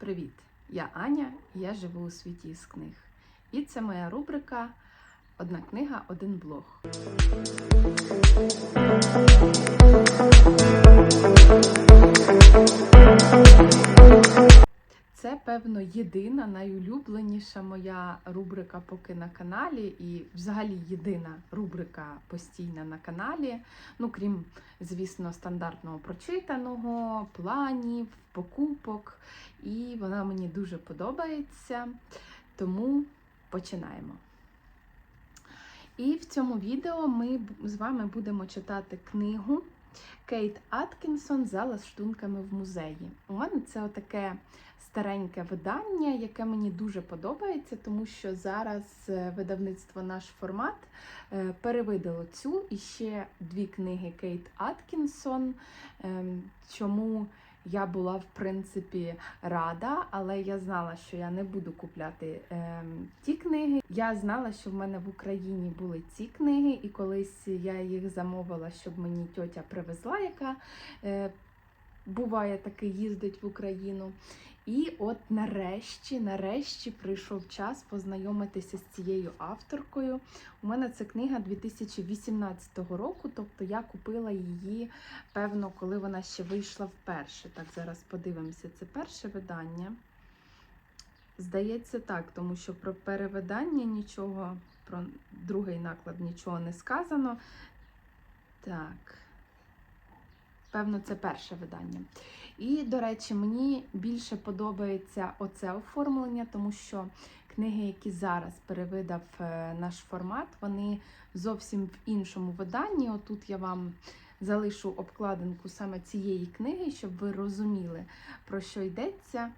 Привіт! Я Аня, і я живу у світі із книг. І це моя рубрика Одна книга, один блог. Це, певно, єдина найулюбленіша моя рубрика поки на каналі, і взагалі єдина рубрика постійна на каналі. Ну, крім, звісно, стандартного прочитаного, планів, покупок. І вона мені дуже подобається. Тому починаємо. І в цьому відео ми з вами будемо читати книгу Кейт Аткінсон за лаштунками в музеї. У мене це отаке стареньке видання, яке мені дуже подобається, тому що зараз е, видавництво наш формат е, перевидало цю і ще дві книги Кейт Аткінсон. Ем, Чому я була в принципі рада, але я знала, що я не буду купляти е, ті книги. Я знала, що в мене в Україні були ці книги, і колись я їх замовила, щоб мені тьотя привезла, яка е, буває таки їздить в Україну. І от нарешті, нарешті прийшов час познайомитися з цією авторкою. У мене це книга 2018 року, тобто я купила її, певно, коли вона ще вийшла вперше. Так, зараз подивимося, це перше видання. Здається, так, тому що про перевидання нічого, про другий наклад нічого не сказано. Так. Певно, це перше видання. І, до речі, мені більше подобається оце оформлення, тому що книги, які зараз перевидав е, наш формат, вони зовсім в іншому виданні. Отут я вам залишу обкладинку саме цієї книги, щоб ви розуміли, про що йдеться.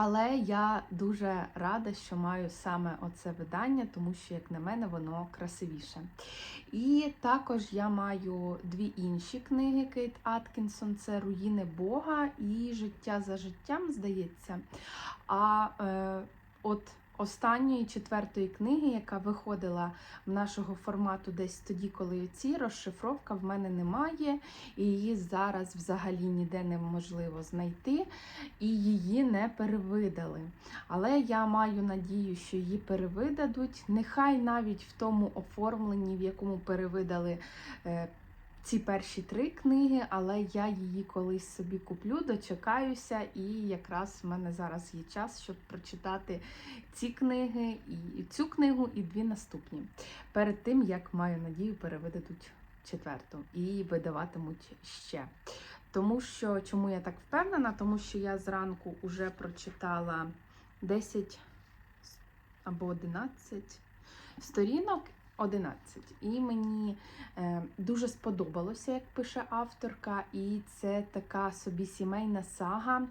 Але я дуже рада, що маю саме оце видання, тому що, як на мене, воно красивіше. І також я маю дві інші книги Кейт Аткінсон: це Руїни Бога і Життя за життям, здається. А е, от останньої четвертої книги, яка виходила в нашого формату десь тоді, коли ці розшифровка в мене немає, і її зараз взагалі ніде неможливо знайти, і її не перевидали. Але я маю надію, що її перевидадуть. Нехай навіть в тому оформленні, в якому перевидали. Ці перші три книги, але я її колись собі куплю, дочекаюся, і якраз в мене зараз є час, щоб прочитати ці книги, і цю книгу, і дві наступні. Перед тим, як маю надію, перевидадуть четверту і видаватимуть ще. Тому що, чому я так впевнена? Тому що я зранку вже прочитала 10 або 11 сторінок. 11. І мені е, дуже сподобалося, як пише авторка, і це така собі сімейна сага,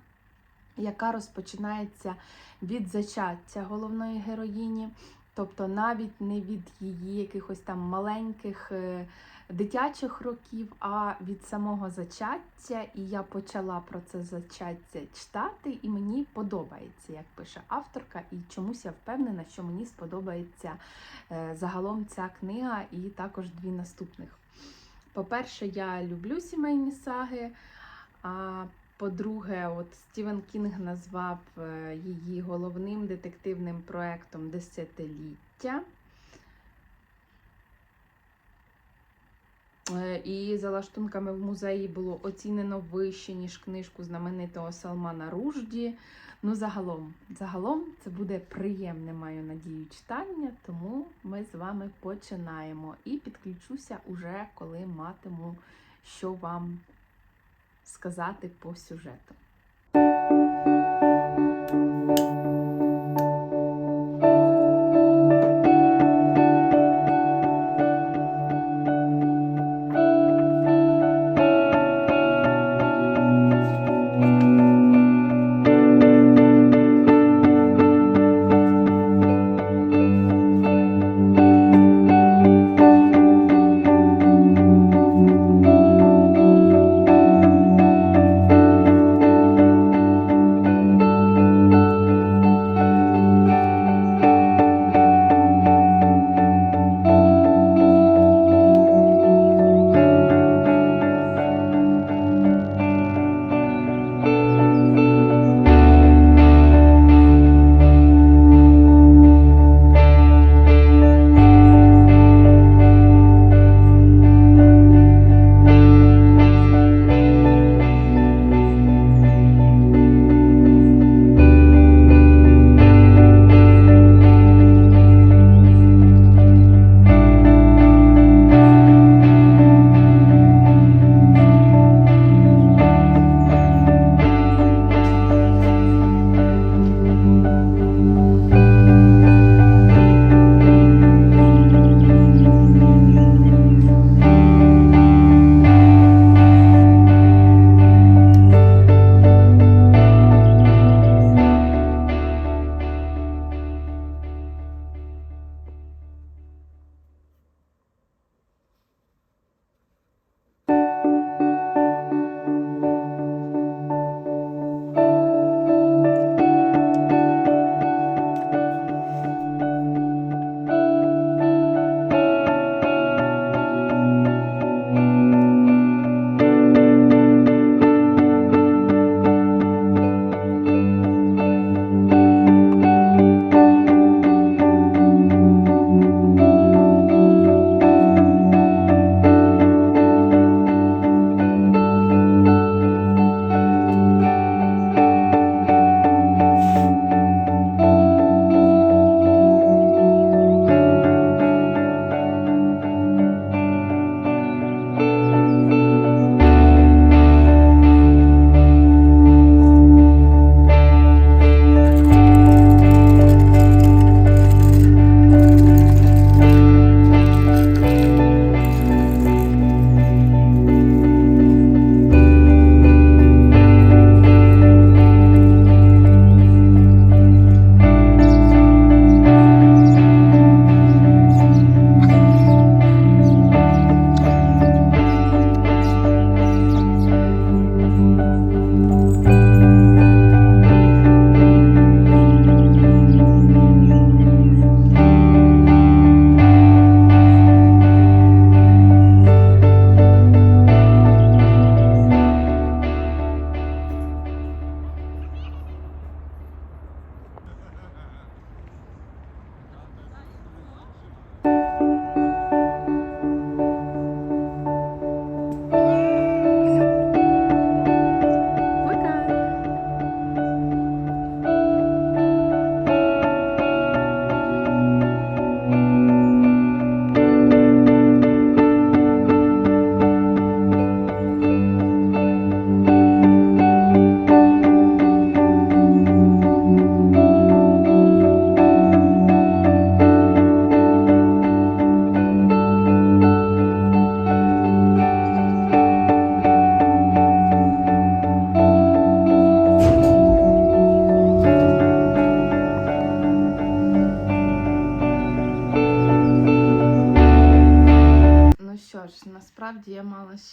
яка розпочинається від зачаття головної героїні, тобто навіть не від її якихось там маленьких е, дитячих років, а від самого зачаття. І я почала про це зачаття читати, і мені подобається, як пише авторка, і чомусь я впевнена, що мені сподобається е, загалом ця книга і також дві наступних. По-перше, я люблю сімейні саги. А по-друге, от Стівен Кінг назвав е, її головним детективним проектом десятиліття. І за лаштунками в музеї було оцінено вище, ніж книжку знаменитого Салмана Ружді. Ну, загалом, загалом це буде приємне, маю надію, читання, тому ми з вами починаємо. І підключуся уже, коли матиму, що вам сказати по сюжету.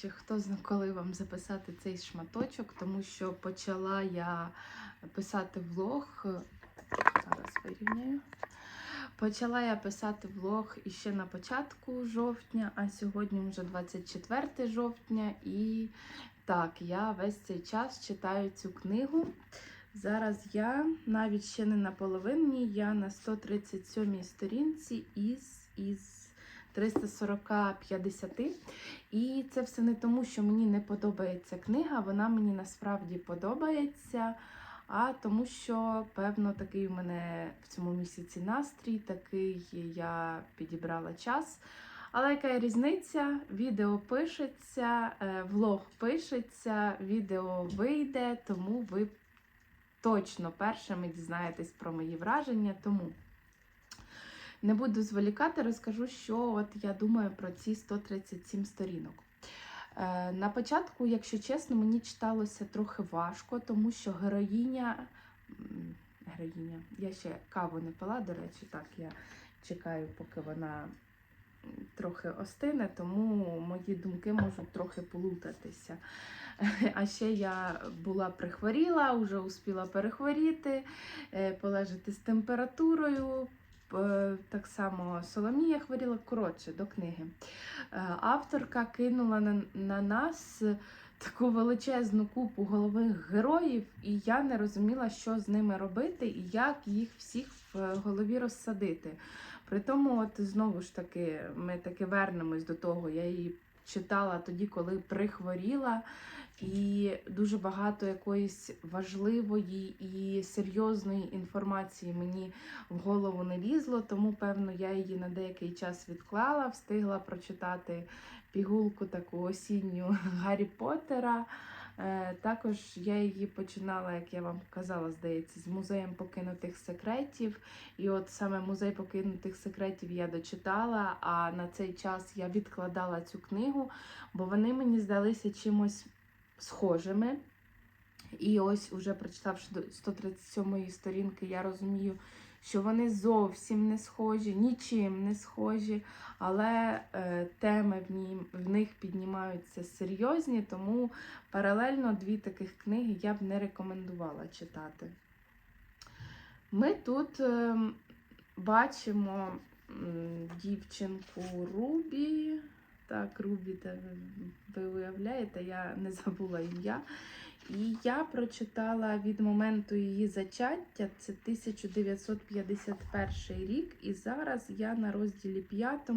Ще хто коли вам записати цей шматочок, тому що почала я писати влог. Зараз вирівняю. Почала я писати влог іще на початку жовтня, а сьогодні вже 24 жовтня, і так, я весь цей час читаю цю книгу. Зараз я навіть ще не на половині, я на 137 сторінці із, із 340-50. І це все не тому, що мені не подобається книга, вона мені насправді подобається. А тому, що, певно, такий у мене в цьому місяці настрій, такий я підібрала час. Але яка різниця? Відео пишеться, е, влог пишеться, відео вийде, тому ви точно першими дізнаєтесь про мої враження. Тому не буду зволікати, розкажу, що от я думаю про ці 137 сторінок. Е, На початку, якщо чесно, мені читалося трохи важко, тому що героїня. Героїня, я ще каву не пила, до речі, так я чекаю, поки вона трохи остине, тому мої думки можуть трохи плутатися. А ще я була прихворіла, вже успіла перехворіти, е, полежати з температурою. Е, Так само Соломія хворіла коротше до книги. Е, Авторка кинула на, на нас таку величезну купу головних героїв, і я не розуміла, що з ними робити і як їх всіх в голові розсадити. При тому, от знову ж таки, ми таки вернемось до того. Я її читала тоді, коли прихворіла, і дуже багато якоїсь важливої і серйозної інформації мені в голову не лізло, тому, певно, я її на деякий час відклала, встигла прочитати пігулку таку осінню Гаррі Поттера. Е, Також я її починала, як я вам казала, здається, з музеєм покинутих секретів. І от саме музей покинутих секретів я дочитала, а на цей час я відкладала цю книгу, бо вони мені здалися чимось схожими. І ось, уже прочитавши до 137 сторінки, я розумію, що вони зовсім не схожі, нічим не схожі, але е, теми в, ній, в них піднімаються серйозні, тому паралельно дві таких книги я б не рекомендувала читати. Ми тут е, бачимо дівчинку Рубі. Так, Рубі, ви- уявляєте, я не забула ім'я. І я прочитала від моменту її зачаття, це 1951 рік, і зараз я на розділі 5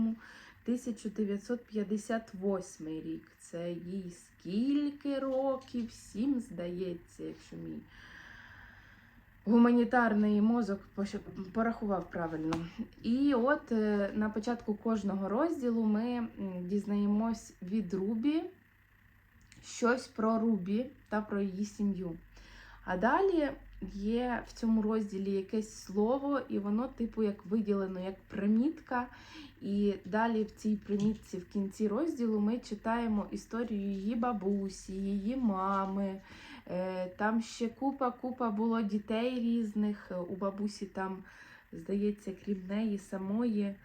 1958 рік. Це їй скільки років? Сім, здається, якщо мій гуманітарний мозок порахував правильно. І от е, на початку кожного розділу ми дізнаємось від Рубі щось про Рубі та про її сім'ю. А далі є в цьому розділі якесь слово, і воно, типу, як виділено як примітка. І далі в цій примітці в кінці розділу ми читаємо історію її бабусі, її мами. Е, Там ще купа-купа було дітей різних. У бабусі там, здається, крім неї самої,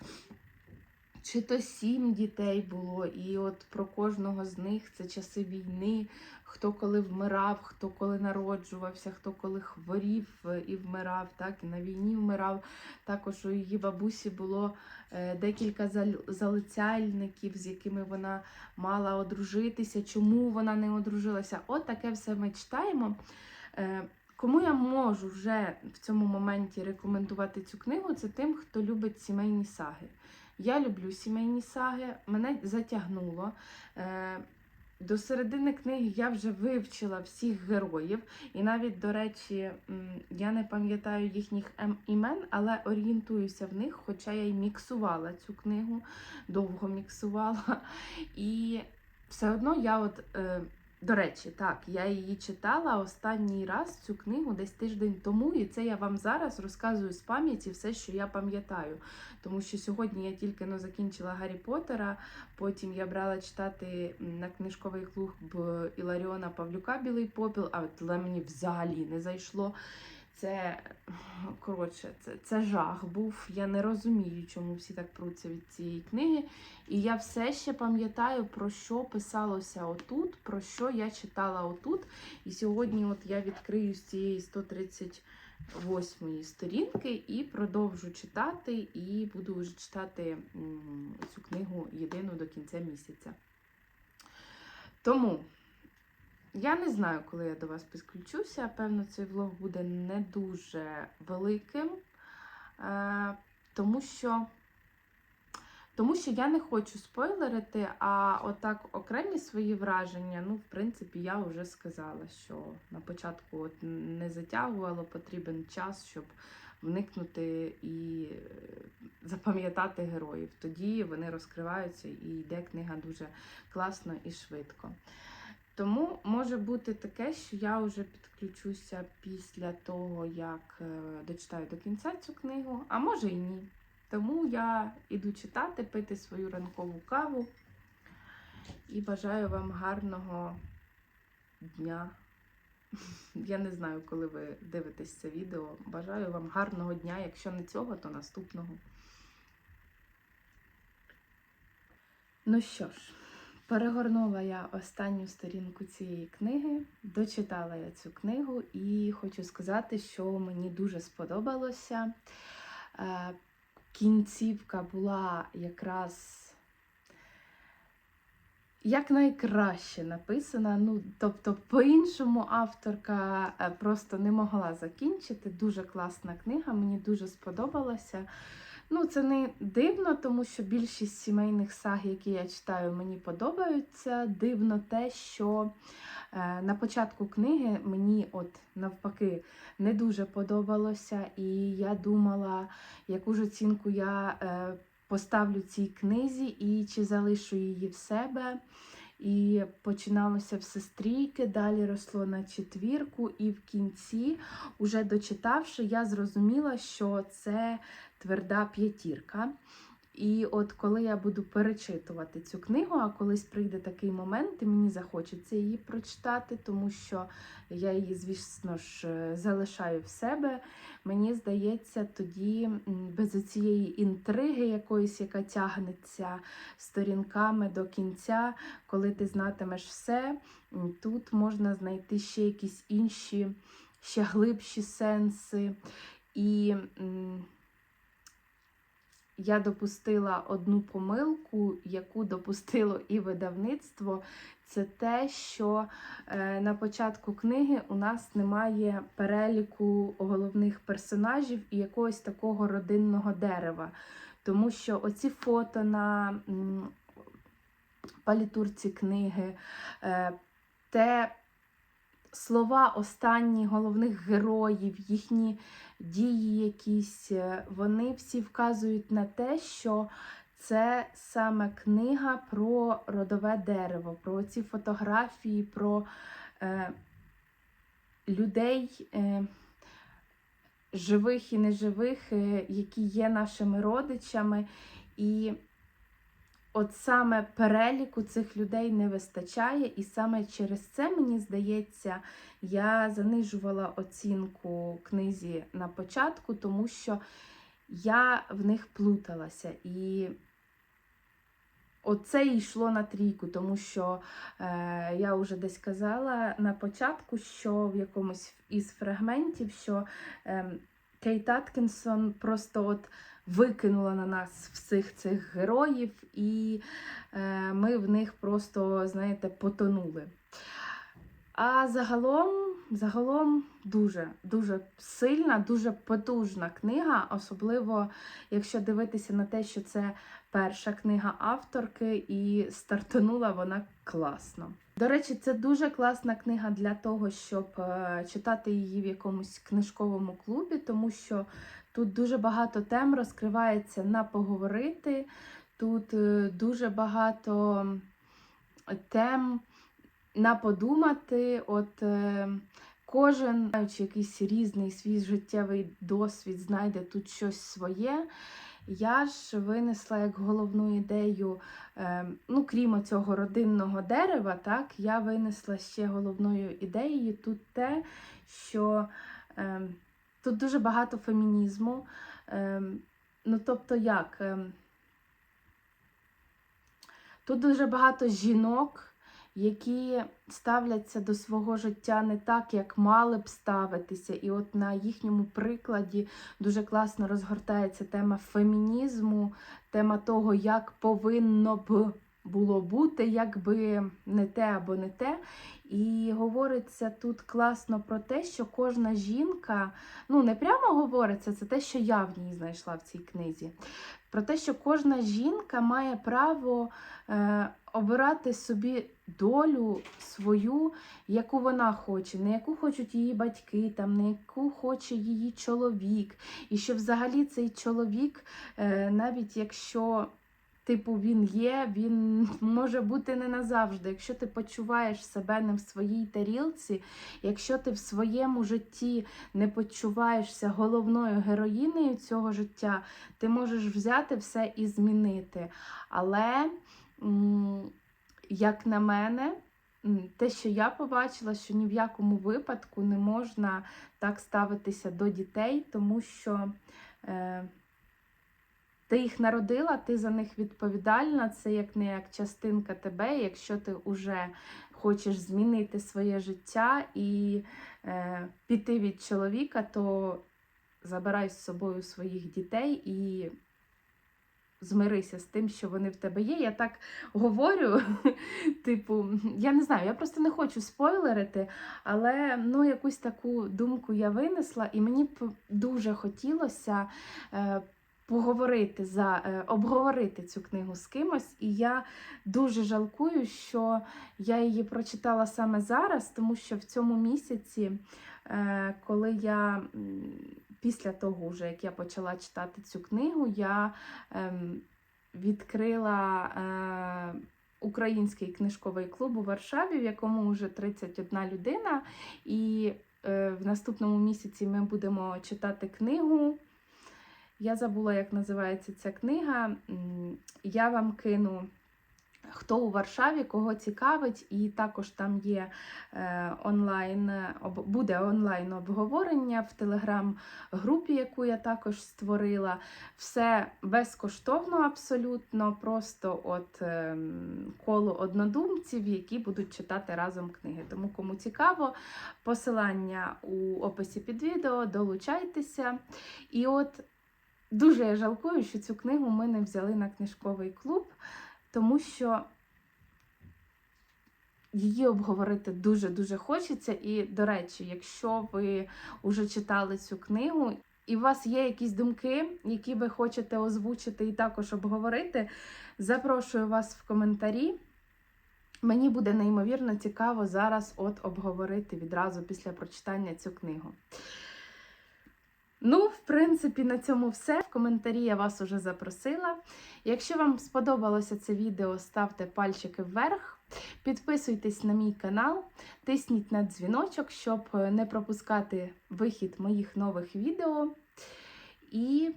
чи то сім дітей було, і от про кожного з них це часи війни, хто коли вмирав, хто коли народжувався, хто коли хворів е, і вмирав, так і на війні вмирав. Також у її бабусі було е, декілька зал- залицяльників, з якими вона мала одружитися, чому вона не одружилася. От таке все ми читаємо. Е, Кому я можу вже в цьому моменті рекомендувати цю книгу, це тим, хто любить сімейні саги. Я люблю сімейні саги, мене затягнуло. Е, До середини книги я вже вивчила всіх героїв, і навіть, до речі, я не пам'ятаю їхніх ем- імен, але орієнтуюся в них, хоча я й міксувала цю книгу, довго міксувала. І все одно я от. До речі, так, я її читала останній раз цю книгу десь тиждень тому, і це я вам зараз розказую з пам'яті все, що я пам'ятаю. Тому що сьогодні я тільки ну, закінчила Гаррі Поттера, потім я брала читати на книжковий клуб Іларіона Павлюка Білий попіл, а але мені взагалі не зайшло. Це коротше, це, це жах був. Я не розумію, чому всі так пруться від цієї книги. І я все ще пам'ятаю, про що писалося отут, про що я читала отут. І сьогодні от я відкрию з цієї 138 сторінки і продовжу читати, і буду вже читати цю книгу єдину до кінця місяця. Тому. Я не знаю, коли я до вас підключуся. Певно, цей влог буде не дуже великим, е, тому що, тому що я не хочу спойлерити, а отак окремі свої враження, ну, в принципі, я вже сказала, що на початку от не затягувало, потрібен час, щоб вникнути і запам'ятати героїв. Тоді вони розкриваються і йде книга дуже класно і швидко. Тому може бути таке, що я вже підключуся після того, як е, дочитаю до кінця цю книгу, а може і ні. Тому я іду читати, пити свою ранкову каву і бажаю вам гарного дня. Я не знаю, коли ви дивитесь це відео. Бажаю вам гарного дня. Якщо не цього, то наступного. Ну що ж. Перегорнула я останню сторінку цієї книги, дочитала я цю книгу і хочу сказати, що мені дуже сподобалося. Е, Кінцівка була якраз якнайкраще написана. Ну, тобто, по-іншому авторка е, просто не могла закінчити. Дуже класна книга, мені дуже сподобалася. Ну, це не дивно, тому що більшість сімейних саг, які я читаю, мені подобаються. Дивно те, що е, на початку книги мені, от навпаки, не дуже подобалося, і я думала, яку ж оцінку я е, поставлю цій книзі і чи залишу її в себе. І починалося все стрійки, далі росло на четвірку, і в кінці, уже дочитавши, я зрозуміла, що це тверда п'ятірка. І от коли я буду перечитувати цю книгу, а колись прийде такий момент, і мені захочеться її прочитати, тому що я її, звісно ж, залишаю в себе. Мені здається, тоді без цієї інтриги якоїсь, яка тягнеться сторінками до кінця, коли ти знатимеш все, тут можна знайти ще якісь інші, ще глибші сенси. І я допустила одну помилку, яку допустило і видавництво. Це те, що е, на початку книги у нас немає переліку головних персонажів і якогось такого родинного дерева. Тому що оці фото на палітурці книги, е, те слова останні головних героїв, їхні дії якісь, е, вони всі вказують на те, що це саме книга про родове дерево, про ці фотографії, про е, людей. Е, Живих і неживих, е, які є нашими родичами, і от саме переліку цих людей не вистачає, і саме через це, мені здається, я занижувала оцінку книзі на початку, тому що я в них плуталася. І Оце йшло на трійку, тому що е, я вже десь казала на початку, що в якомусь із фрагментів, що е, Кейт Аткінсон просто от викинула на нас всіх цих героїв, і е, ми в них просто, знаєте, потонули. А загалом, загалом дуже дуже сильна, дуже потужна книга, особливо якщо дивитися на те, що це перша книга авторки, і стартанула вона класно. До речі, це дуже класна книга для того, щоб е, читати її в якомусь книжковому клубі, тому що тут дуже багато тем розкривається на поговорити. Тут е, дуже багато тем на подумати. От е, кожен, маючи якийсь різний свій життєвий досвід, знайде тут щось своє. Я ж винесла як головну ідею, е, ну, крім цього родинного дерева, так, я винесла ще головною ідеєю тут те, що е, тут дуже багато фемінізму. Ем, ну, тобто, як? Ем, тут дуже багато жінок, які ставляться до свого життя не так, як мали б ставитися. І от на їхньому прикладі дуже класно розгортається тема фемінізму, тема того, як повинно б було бути, якби не те або не те. І говориться тут класно про те, що кожна жінка, ну не прямо говориться, це те, що я в ній знайшла в цій книзі. Про те, що кожна жінка має право е, обирати собі долю свою, яку вона хоче, не яку хочуть її батьки, там, не яку хоче її чоловік. І що взагалі цей чоловік, е, навіть якщо Типу, він є, він може бути не назавжди. Якщо ти почуваєш себе не в своїй тарілці, якщо ти в своєму житті не почуваєшся головною героїнею цього життя, ти можеш взяти все і змінити. Але, як на мене, те, що я побачила, що ні в якому випадку не можна так ставитися до дітей, тому що. Е, ти їх народила, ти за них відповідальна, це як не як частинка тебе. Якщо ти вже хочеш змінити своє життя і е, піти від чоловіка, то забирай з собою своїх дітей і змирися з тим, що вони в тебе є. Я так говорю, типу, я не знаю, я просто не хочу спойлерити, але ну, якусь таку думку я винесла, і мені б дуже хотілося. Е, поговорити за е, обговорити цю книгу з кимось, і я дуже жалкую, що я її прочитала саме зараз, тому що в цьому місяці, е, коли я після того, вже як я почала читати цю книгу, я ем, відкрила. Е, Український книжковий клуб у Варшаві, в якому вже 31 людина, і е, в наступному місяці ми будемо читати книгу я забула, як називається ця книга. Я вам кину. Хто у Варшаві, кого цікавить, і також там є е, онлайн, буде онлайн обговорення в телеграм-групі, яку я також створила. Все безкоштовно, абсолютно, просто от е, коло однодумців, які будуть читати разом книги. Тому, кому цікаво, посилання у описі під відео, долучайтеся. І от Дуже я жалкую, що цю книгу ми не взяли на книжковий клуб, тому що її обговорити дуже-дуже хочеться. І, до речі, якщо ви вже читали цю книгу, і у вас є якісь думки, які ви хочете озвучити і також обговорити, запрошую вас в коментарі. Мені буде неймовірно цікаво зараз от обговорити відразу після прочитання цю книгу. Ну, в принципі, на цьому все. В коментарі я вас уже запросила. Якщо вам сподобалося це відео, ставте пальчики вверх, підписуйтесь на мій канал, тисніть на дзвіночок, щоб не пропускати вихід моїх нових відео. І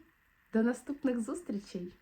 до наступних зустрічей!